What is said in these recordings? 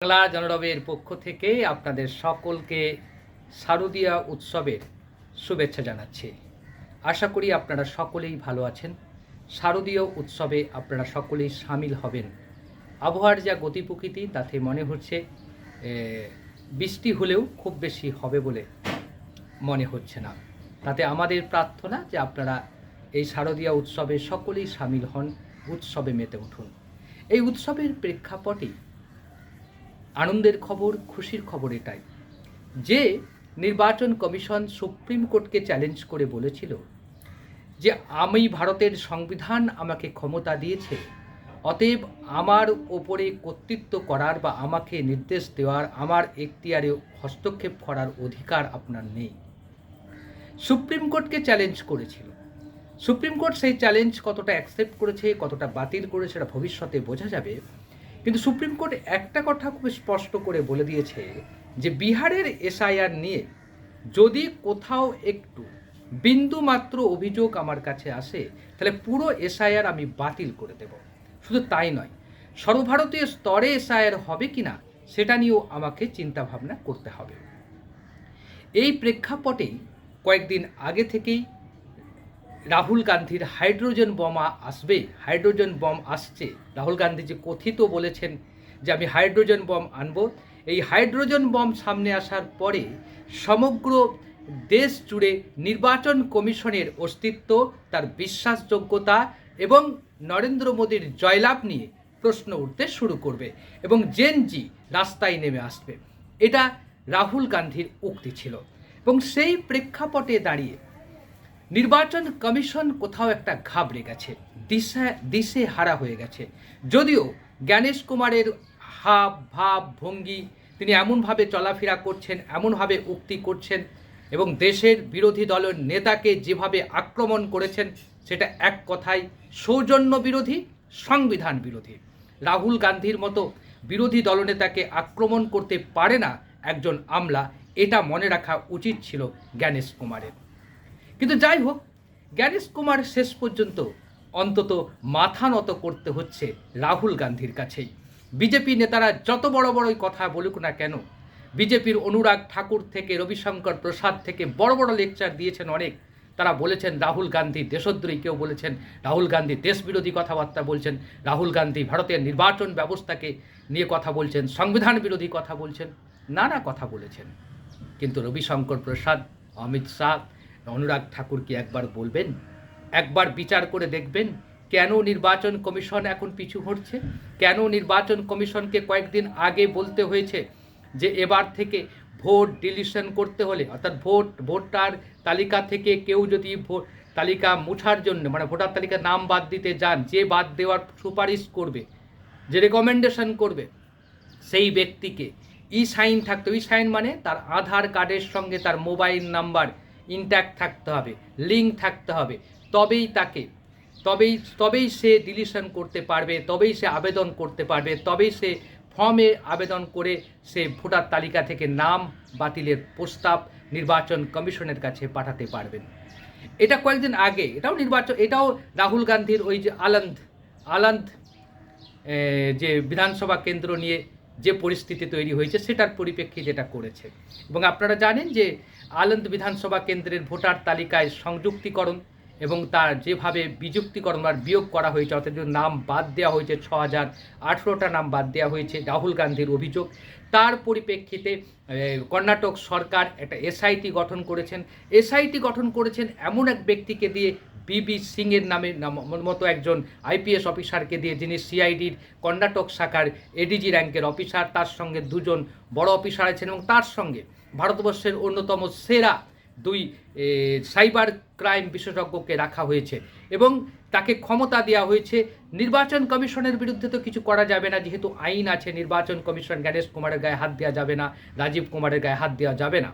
বাংলা জনরবের পক্ষ থেকে আপনাদের সকলকে শারদীয়া উৎসবের শুভেচ্ছা জানাচ্ছি। আশা করি আপনারা সকলেই ভালো আছেন। শারদীয় উৎসবে আপনারা সকলেই সামিল হবেন। আবহাওয়ার যা গতি প্রকৃতি তাতে মনে হচ্ছে বৃষ্টি হলেও খুব বেশি হবে বলে মনে হচ্ছে না। তাতে আমাদের প্রার্থনা যে আপনারা এই শারদীয়া উৎসবে সকলেই সামিল হন, উৎসবে মেতে উঠুন। এই উৎসবের প্রেক্ষাপটে আনন্দের খবর, খুশির খবর এটাই। যে নির্বাচন কমিশন সুপ্রিম কোর্টকে চ্যালেঞ্জ করে বলেছিল যে, আমি ভারতের সংবিধান আমাকে ক্ষমতা দিয়েছে, অতএব আমার ওপরে কর্তৃত্ব করার বা আমাকে নির্দেশ দেওয়ার আমার এখতিয়ারে হস্তক্ষেপ করার অধিকার আপনার নেই। সুপ্রিম কোর্টকে চ্যালেঞ্জ করেছিল। সুপ্রিম কোর্ট সেই চ্যালেঞ্জ কতটা অ্যাকসেপ্ট করেছে, কতটা বাতিল করেছে, সেটা ভবিষ্যতে বোঝা যাবে। কিন্তু সুপ্রিম কোর্ট একটা কথা খুব স্পষ্ট করে বলে দিয়েছে যে বিহারের এসআইআর নিয়ে যদি কোথাও একটু বিন্দু মাত্র অভিযোগ আমার কাছে আসে, তাহলে পুরো এসআইআর আমি বাতিল করে দেব। শুধু তাই নয়, সর্বভারতীয় স্তরে এসআইআর হবে কি না, সেটা নিয়েও আমাকে চিন্তাভাবনা করতে হবে। এই প্রেক্ষাপটেই কয়েকদিন আগে থেকেই রাহুল গান্ধীর হাইড্রোজেন বোমা আসবে, হাইড্রোজেন বম আসছে। রাহুল গান্ধী যে কথিত বলেছেন যে আমি হাইড্রোজেন বম আনব, এই হাইড্রোজেন বম সামনে আসার পরে সমগ্র দেশ জুড়ে নির্বাচন কমিশনের অস্তিত্ব, তার বিশ্বাসযোগ্যতা এবং নরেন্দ্র মোদীর জয়লাভ নিয়ে প্রশ্ন উঠতে শুরু করবে এবং জেনজি রাস্তায় নেমে আসবে। এটা রাহুল গান্ধীর উক্তি ছিল। এবং সেই প্রেক্ষাপটে দাঁড়িয়ে নির্বাচন কমিশন কোথাও একটা ঘাবড়ে গেছে, দিশা, দিশে হারা হয়ে গেছে। যদিও জ্ঞানেশ কুমারের হাব, ভাব, ভঙ্গি, তিনি এমনভাবে চলাফেরা করছেন, এমনভাবে উক্তি করছেন এবং দেশের বিরোধী দলের নেতাকে যেভাবে আক্রমণ করেছেন, সেটা এক কথায় সৌজন্য বিরোধী, সংবিধান বিরোধী। রাহুল গান্ধীর মতো বিরোধী দলনেতাকে আক্রমণ করতে পারে না একজন আমলা, এটা মনে রাখা উচিত ছিল জ্ঞানেশ কুমারের। কিন্তু যাই হোক জ্ঞানেশ কুমার শেষ পর্যন্ত অন্তত মাথা নত করতে হচ্ছে রাহুল গান্ধীর কাছেই। বিজেপি নেতারা যত বড় বড়ই কথা বলুক না কেন, বিজেপির অনুরাগ ঠাকুর থেকে, রবিশঙ্কর প্রসাদ থেকে বড় বড় লেকচার দিয়েছেন অনেক। তারা বলেছেন, রাহুল গান্ধী দেশদ্রোহী। কেউ বলেছেন, রাহুল গান্ধী দেশবিরোধী কথাবার্তা বলছেন। রাহুল গান্ধী ভারতের নির্বাচন ব্যবস্থাকে নিয়ে কথা বলছেন, সংবিধান বিরোধী কথা বলছেন, নানা কথা বলেছেন। কিন্তু রবিশঙ্কর প্রসাদ, অমিত শাহ অনুরাগ ঠাকুরকে একবার বলবেন, একবার বিচার করে দেখবেন কেন নির্বাচন কমিশন এখন পিছু হটছে? কেন নির্বাচন কমিশনকে কয়েকদিন আগে বলতে হয়েছে যে এবার থেকে ভোট ডিলিশন করতে হলে, অর্থাৎ ভোট, ভোটার তালিকা থেকে কেউ যদি ভোট তালিকা মুছার জন্য মানে ভোটার তালিকা নাম বাদ দিতে যান, যে বাদ দেওয়ার সুপারিশ করবে, যে রেকমেন্ডেশন করবে, সেই ব্যক্তিকে ই সাইন থাকতে ই সাইন মানে তার আধার কার্ডের সঙ্গে তার মোবাইল নাম্বার ইনট্যাক্ট থাকতে হবে লিঙ্ক থাকতে হবে। তবেই তাকে, তবেই তবেই সে ডিলিশন করতে পারবে, তবেই সে আবেদন করতে পারবে, তবেই সে ফর্মে আবেদন করে সে ভোটার তালিকা থেকে নাম বাতিলের প্রস্তাব নির্বাচন কমিশনের কাছে পাঠাতে পারবেন। এটা কয়েকদিন আগে, এটাও নির্বাচন, এটাও রাহুল গান্ধীর ওই যে আলন্দ আলন্দ যে বিধানসভা কেন্দ্র নিয়ে যে পরিস্থিতি তৈরি হয়েছে সেটার পরিপ্রেক্ষিতে যেটা করেছে। এবং আপনারা জানেন যে আলন্দ বিধানসভা কেন্দ্রের ভোটার তালিকায় সংযুক্তিকরণ এবং তার যেভাবে বিযুক্তিকরণ আর বিয়োগ করা হয়েছে, অর্থাৎ নাম বাদ দেওয়া হয়েছে ছ হাজার আঠেরোটা নাম বাদ দেওয়া হয়েছে, রাহুল গান্ধীর অভিযোগ, তার পরিপ্রেক্ষিতে কর্ণাটক সরকার একটা এসআইটি গঠন করেছেন। এসআইটি গঠন করেছেন এমন এক ব্যক্তিকে দিয়ে বিবি সিংয়ের নাম- মতো একজন আইপিএস অফিসারকে দিয়ে, যিনি সিআইডির কর্ণাটক শাখার এডিজি র্যাঙ্কের অফিসার, তার সঙ্গে দুজন বড় অফিসার আছেন এবং তার সঙ্গে ভারতবর্ষের অন্যতম সেরা দুই সাইবার ক্রাইম বিশেষজ্ঞকে রাখা হয়েছে এবং তাকে ক্ষমতা দেওয়া হয়েছে। নির্বাচন কমিশনের বিরুদ্ধে তো কিছু করা যাবে না, যেহেতু আইন আছে, নির্বাচন কমিশন গণেশ কুমারের গায়ে হাত দেওয়া যাবে না, রাজীব কুমারের গায়ে হাত দেওয়া যাবে না,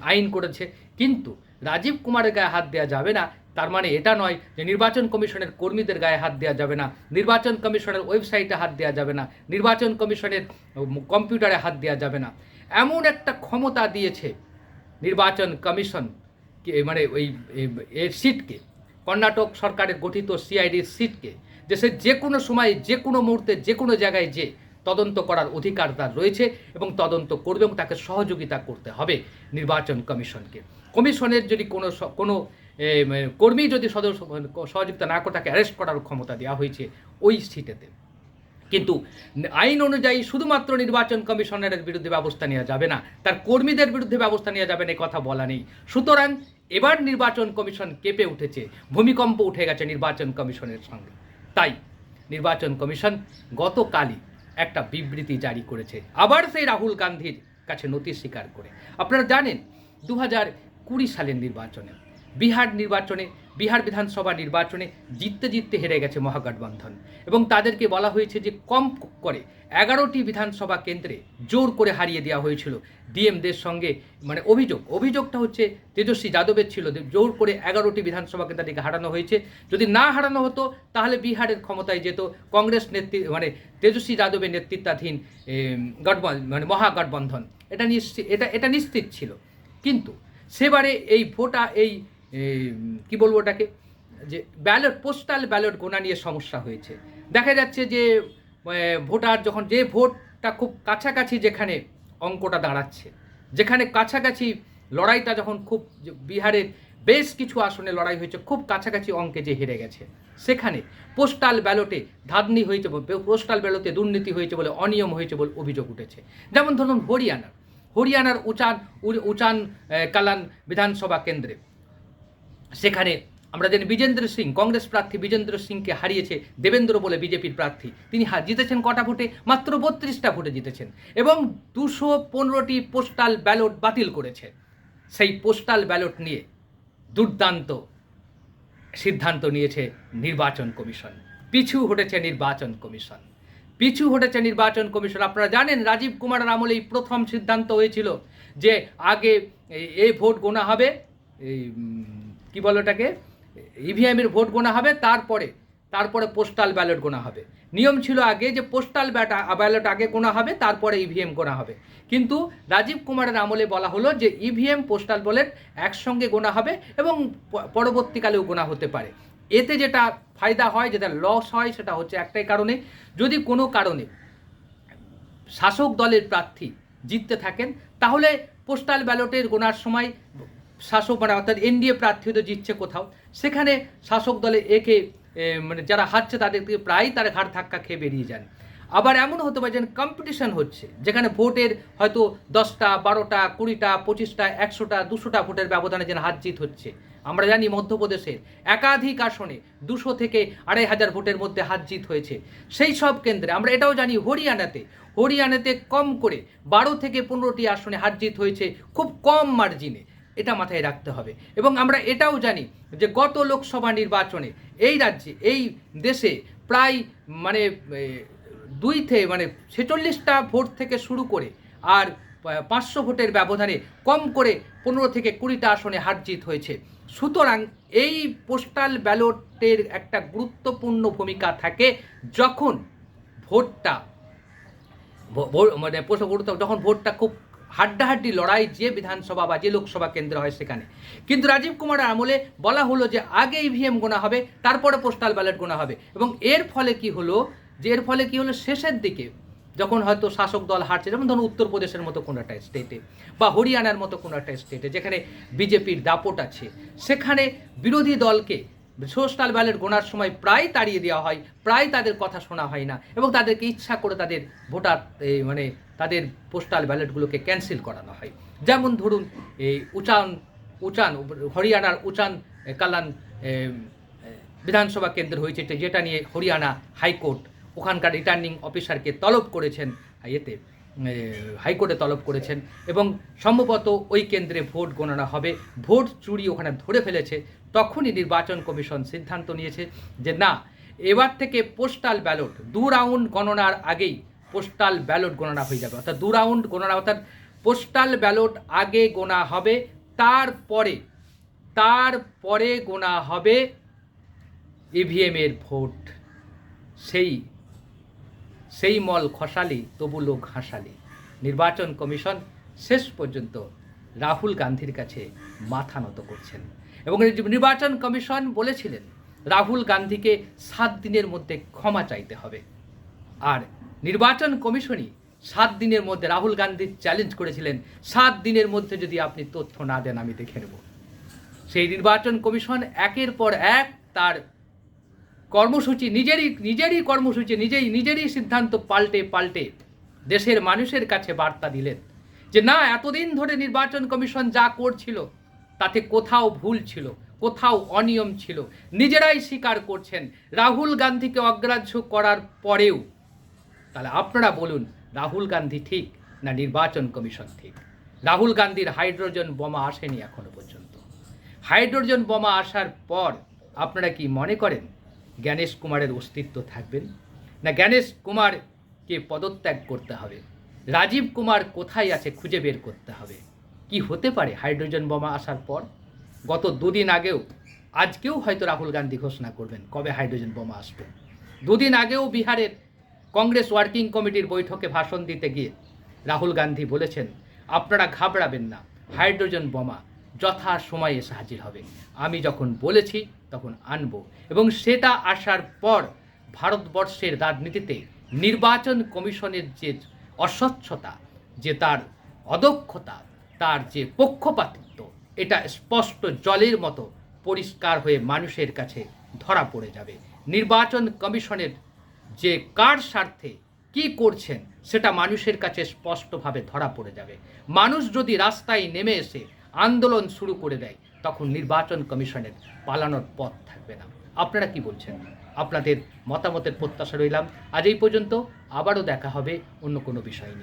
আইন করেছে। কিন্তু রাজীব কুমারের গায়ে হাত দেওয়া যাবে না তার মানে এটা নয় যে নির্বাচন কমিশনের কর্মীদের গায়ে হাত দেওয়া যাবে না, নির্বাচন কমিশনের ওয়েবসাইটে হাত দেওয়া যাবে না, নির্বাচন কমিশনের কম্পিউটারে হাত দেওয়া যাবে না। এমন একটা ক্ষমতা দিয়েছে নির্বাচন কমিশন মানে ওই এর সিটকে, কর্ণাটক সরকারের গঠিত সিআইডির সিটকে, যে সে যে কোনো সময়, যে কোনো মুহূর্তে, যে কোনো জায়গায় যে তদন্ত করার অধিকার তার রয়েছে এবং তদন্ত করবে এবং তাকে সহযোগিতা করতে হবে নির্বাচন কমিশনকে। কমিশনের যদি কোনো কোনো কর্মী যদি সদস্য সহযোগিতা না করে তাকে অ্যারেস্ট করার ক্ষমতা দেওয়া হয়েছে ওই সিটেতে। কিন্তু আইন অনুযায়ী শুধুমাত্র নির্বাচন কমিশনের বিরুদ্ধে ব্যবস্থা নেওয়া যাবে না, তার কর্মীদের বিরুদ্ধে ব্যবস্থা নেওয়া যাবে না কথা বলা নেই। সুতরাং এবার নির্বাচন কমিশন কেঁপে উঠেছে, ভূমিকম্প উঠে গেছে নির্বাচন কমিশনের সঙ্গে। তাই নির্বাচন কমিশন গতকালই একটা বিবৃতি জারি করেছে। আবার সেই রাহুল গান্ধীর কাছে নথি স্বীকার করে। আপনারা জানেন দু হাজার কুড়ি সালের নির্বাচনে বিহার নির্বাচনে বিহার বিধানসভা নির্বাচনে জিততে জিততে হেরে গেছে মহাগঠবন্ধন। এবং তাদেরকে বলা হয়েছে যে কম করে এগারোটি বিধানসভা কেন্দ্রে জোর করে হারিয়ে দেওয়া হয়েছিল ডিএমদের সঙ্গে মানে অভিযোগ। অভিযোগটা হচ্ছে তেজস্বী যাদবের ছিল জোর করে এগারোটি বিধানসভা কেন্দ্রটিকে হারানো হয়েছে। যদি না হারানো হতো তাহলে বিহারের ক্ষমতায় যেত কংগ্রেস নেতৃ মানে তেজস্বী যাদবের নেতৃত্বাধীন এম, গঠবন্ধ মানে মহাগঠবন্ধন। এটা নিশ্চিত এটা এটা নিশ্চিত ছিল। কিন্তু সেবারে এই ভোটা এই, কি বলব ওটাকে? যে ব্যালট পোস্টাল ব্যালট গোনা নিয়ে সমস্যা হয়েছে। দেখা যাচ্ছে যে ভোটার যখন যে ভোটটা খুব কাছাকাছি যেখানে অঙ্কটা দাঁড়াচ্ছে, যেখানে কাছাকাছি লড়াইটা যখন খুব বিহারের বেশ কিছু আসনে লড়াই হয়েছে, খুব কাছাকাছি অঙ্কে যে হেরে গেছে, সেখানে পোস্টাল ব্যালটে ধাঁধনি হয়েছে পোস্টাল ব্যালটে দুর্নীতি হয়েছে বলে, অনিয়ম হয়েছে বলে অভিযোগ উঠেছে। যেমন ধরুন হরিয়ানার হরিয়ানার উচান উচান কালান বিধানসভা কেন্দ্রে সেখানে আমরা জানি বিজেন্দ্র সিং, কংগ্রেস প্রার্থী বিজেন্দ্র সিংকে হারিয়েছে দেবেন্দ্র বলে বিজেপির প্রার্থী। তিনি জিতেছেন কটা ভোটে? মাত্র বত্রিশটা ভোটে জিতেছেন। এবং দুশো পনেরোটি পোস্টাল ব্যালট বাতিল করেছে। সেই পোস্টাল ব্যালট নিয়ে দুর্দান্ত সিদ্ধান্ত নিয়েছে নির্বাচন কমিশন। পিছু হটেছে নির্বাচন কমিশন। পিছু হটেছে নির্বাচন কমিশন। আপনারা জানেন, রাজীব কুমারের আমলে এই প্রথম সিদ্ধান্ত হয়েছিল যে আগে এই ভোট গোনা হবে। এই কি বলো ওটাকে? ইভিএমের ভোট গোনা হবে, তারপরে তারপরে পোস্টাল ব্যালট গোনা হবে। নিয়ম ছিল আগে যে পোস্টাল ব্যালট আগে গোনা হবে, তারপরে ইভিএম গোনা হবে। কিন্তু রাজীব কুমারের আমলে বলা হলো যে ইভিএম পোস্টাল ব্যালট একসঙ্গে গোনা হবে এবং পরবর্তীকালেও গোনা হতে পারে। এতে যেটা ফায়দা হয়, যেটা লস হয়, সেটা হচ্ছে একটাই কারণে, যদি কোনো কারণে শাসক দলের প্রার্থী জিততে থাকেন, তাহলে পোস্টাল ব্যালটের গোনার সময় শাসক মানে অর্থাৎ এনডিএ প্রার্থী তো জিতছে কোথাও। সেখানে শাসক দলে একে মানে যারা হারছে তাদের থেকে প্রায় তারা ঘাট ধাক্কা খেয়ে বেরিয়ে যান। আবার এমন হতে পারে যেন কম্পিটিশন হচ্ছে, যেখানে ভোটের হয়তো দশটা, বারোটা, কুড়িটা, পঁচিশটা, একশোটা, দুশোটা ভোটের ব্যবধানে যেন হাত জিত হচ্ছে। আমরা জানি মধ্যপ্রদেশের একাধিক আসনে দুশো থেকে আড়াই হাজার ভোটের মধ্যে হাত জিত হয়েছে। সেই সব কেন্দ্রে, আমরা এটাও জানি হরিয়ানাতে হরিয়ানাতে কম করে বারো থেকে পনেরোটি আসনে হাত জিত হয়েছে, খুব কম মার্জিনে এটা মাথায় রাখতে হবে। এবং আমরা এটাও জানি যে গত লোকসভা নির্বাচনে এই রাজ্যে, এই দেশে প্রায় মানে দুই থেকে মানে ছেচল্লিশটা ভোট থেকে শুরু করে আর পাঁচশো ভোটের ব্যবধানে কম করে পনেরো থেকে কুড়িটা আসনে হার জিত হয়েছে। সুতরাং এই পোস্টাল ব্যালটের একটা গুরুত্বপূর্ণ ভূমিকা থাকে যখন ভোটটা মানে যখন ভোটটা খুব হাড্ডাহাড্ডি লড়াই যে বিধানসভা বা যে লোকসভা কেন্দ্র হয় সেখানে। কিন্তু রাজীব কুমারের আমলে বলা হলো যে আগে ইভিএম গোনা হবে, তারপরে পোস্টাল ব্যালট গোনা হবে। এবং এর ফলে কি হলো, যে এর ফলে কি হলো, শেষের দিকে যখন হয়তো শাসক দল হারছে, যেমন ধরুন উত্তরপ্রদেশের মতো কোনো একটা স্টেটে বা হরিয়ানার মতো কোনো একটা স্টেটে যেখানে বিজেপির দাপট আছে, সেখানে বিরোধী দলকে সোশ্যাল ব্যালট গোনার সময় প্রায় তাড়িয়ে দেওয়া হয়, প্রায় তাদের কথা শোনা হয় না এবং তাদেরকে ইচ্ছা করে তাদের ভোটার মানে তাদের পোস্টাল ব্যালটগুলোকে ক্যান্সেল করানো হয়। যেমন ধরুন এই উচান উচান, হরিয়ানার উচান কালান বিধানসভা কেন্দ্র হয়েছে যেটা নিয়ে হরিয়ানা হাইকোর্ট ওখানকার রিটার্নিং অফিসারকে তলব করেছেন, এতে হাইকোর্টে তলব করেছেন এবং সম্ভবত ওই কেন্দ্রে ভোট গণনা হবে। ভোট চুরি ওখানে ধরে ফেলেছে। তখনই নির্বাচন কমিশন সিদ্ধান্ত নিয়েছে যে না, এবার থেকে পোস্টাল ব্যালট, দু রাউন্ড গণনার আগেই পোস্টাল ব্যালট গণনা হয়ে যাবে। অর্থাৎ দু রাউন্ড গণনা, অর্থাৎ পোস্টাল ব্যালট আগে গোনা হবে, তারপরে তারপরে গোনা হবে ইভিএমের ভোট। সেই সেই মল খসালি, তবু লোক হাসালি। নির্বাচন কমিশন শেষ পর্যন্ত রাহুল গান্ধীর কাছে মাথা নত করছেন। এবং নির্বাচন কমিশন বলেছিলেন, রাহুল গান্ধীকে সাত দিনের মধ্যে ক্ষমা চাইতে হবে। আর নির্বাচন কমিশনই সাত দিনের মধ্যে রাহুল গান্ধী চ্যালেঞ্জ করেছিলেন, সাত দিনের মধ্যে যদি আপনি তথ্য না দেন, আমি দেখে নেব। সেই নির্বাচন কমিশন একের পর এক তার কর্মসূচি নিজেরই নিজেরই কর্মসূচি, নিজেই, নিজেরই সিদ্ধান্ত পাল্টে পাল্টে দেশের মানুষের কাছে বার্তা দিলেন যে, না, এতদিন ধরে নির্বাচন কমিশন যা করছিল, তাতে কোথাও ভুল ছিল, কোথাও অনিয়ম ছিল। নিজেরাই স্বীকার করছেন। রাহুল গান্ধীকে অগ্রাহ্য করার পরেও। তাহলে আপনারা বলুন, রাহুল গান্ধী ঠিক না নির্বাচন কমিশন ঠিক? রাহুল গান্ধীর হাইড্রোজেন বোমা আসেনি এখনও পর্যন্ত। হাইড্রোজেন বোমা আসার পর আপনারা কি মনে করেন জ্ঞানেশ কুমারের অস্তিত্ব থাকবেন। না, জ্ঞানেশ কুমারকে পদত্যাগ করতে হবে। রাজীব কুমার কোথায় আছে খুঁজে বের করতে হবে। কি হতে পারে হাইড্রোজেন বোমা আসার পর? গত দুদিন আগেও, আজকেও হয়তো রাহুল গান্ধী ঘোষণা করবেন কবে হাইড্রোজেন বোমা আসবে। দুদিন আগেও বিহারের কংগ্রেস ওয়ার্কিং কমিটির বৈঠকে ভাষণ দিতে গিয়ে রাহুল গান্ধী বলেছেন, আপনারা ঘাবড়াবেন না, হাইড্রোজেন বোমা যথা সময়ে এসে হাজির হবে। আমি যখন বলেছি, তখন আনব। এবং সেটা আসার পর ভারতবর্ষের রাজনীতিতে নির্বাচন কমিশনের যে অস্বচ্ছতা, যে তার অদক্ষতা, তার যে পক্ষপাতিত্ব, এটা স্পষ্ট জলের মতো পরিষ্কার হয়ে মানুষের কাছে ধরা পড়ে যাবে। নির্বাচন কমিশনের যে কার স্বার্থে কি করছেন, সেটা মানুষের কাছে স্পষ্টভাবে ধরা পড়ে যাবে। মানুষ যদি রাস্তায় নেমে এসে আন্দোলন শুরু করে দেয়, তখন নির্বাচন কমিশনের পালানোর পথ থাকবে না। আপনারা কি বলছেন? আপনাদের মতামতের প্রত্যাশা রইলাম। আজ এই পর্যন্ত, আবারও দেখা হবে অন্য কোনো বিষয় নিয়ে।